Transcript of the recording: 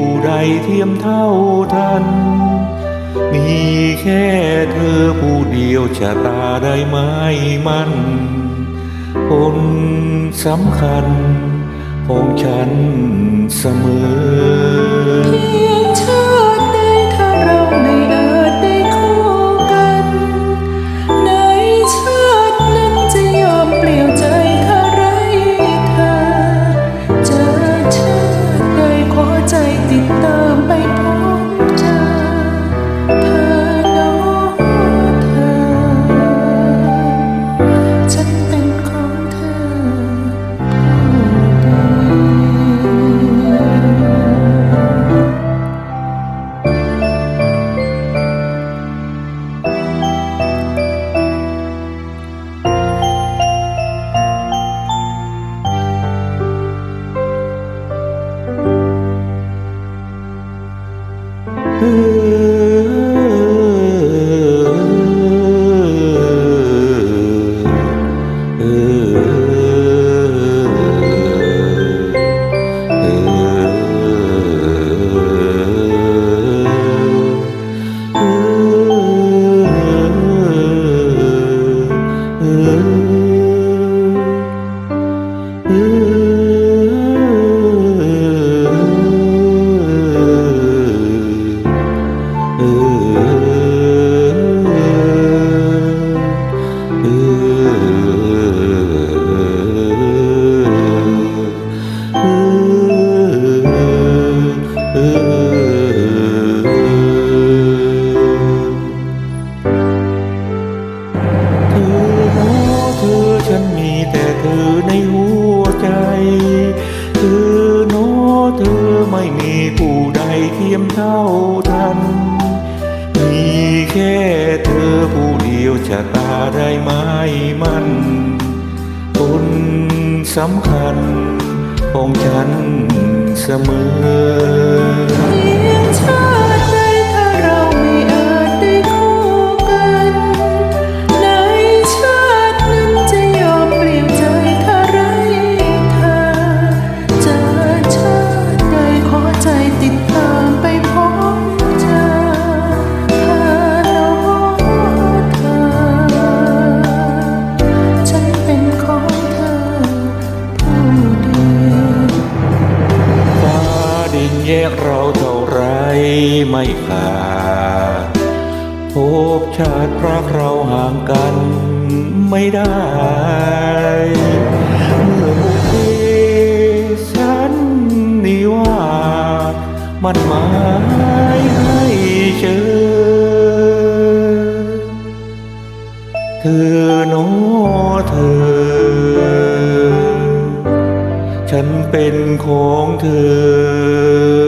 ู้ใดเทียมเท่าทัน มีแค่เธอผู้เดียวชะตาได้ไหมมันคนสำคัญของฉันเสมอ ผู้ใดเทียมเท่าทัน มีแค่เธอผู้เดียวชะตาได้ไม่มันคนสำคัญของฉันเสมอ ขาดภพชาติรักเราห่างกันไม่ได้เมื่อบุคคฉันนิวามันหมายให้เจอ เธอโน้เธอ ฉันเป็นของเธอ